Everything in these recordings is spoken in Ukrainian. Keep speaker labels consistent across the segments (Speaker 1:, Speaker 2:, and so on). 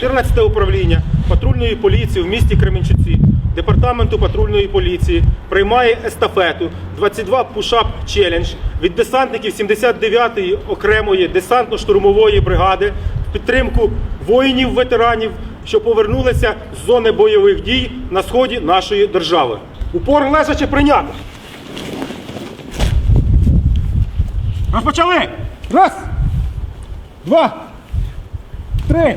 Speaker 1: 14 управління патрульної поліції в місті Кременчуці департаменту патрульної поліції приймає естафету 22 пушап челендж від десантників 79-ї окремої десантно-штурмової бригади в підтримку воїнів-ветеранів, що повернулися з зони бойових дій на сході нашої держави. Упор лежачи прийняти. Розпочали! Раз, два, три,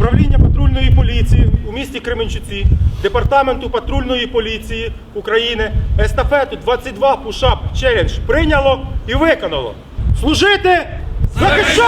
Speaker 1: Управління патрульної поліції у місті Кременчуці, Департаменту патрульної поліції України естафету 22 пушап челендж прийняло і виконало. Служити захищати!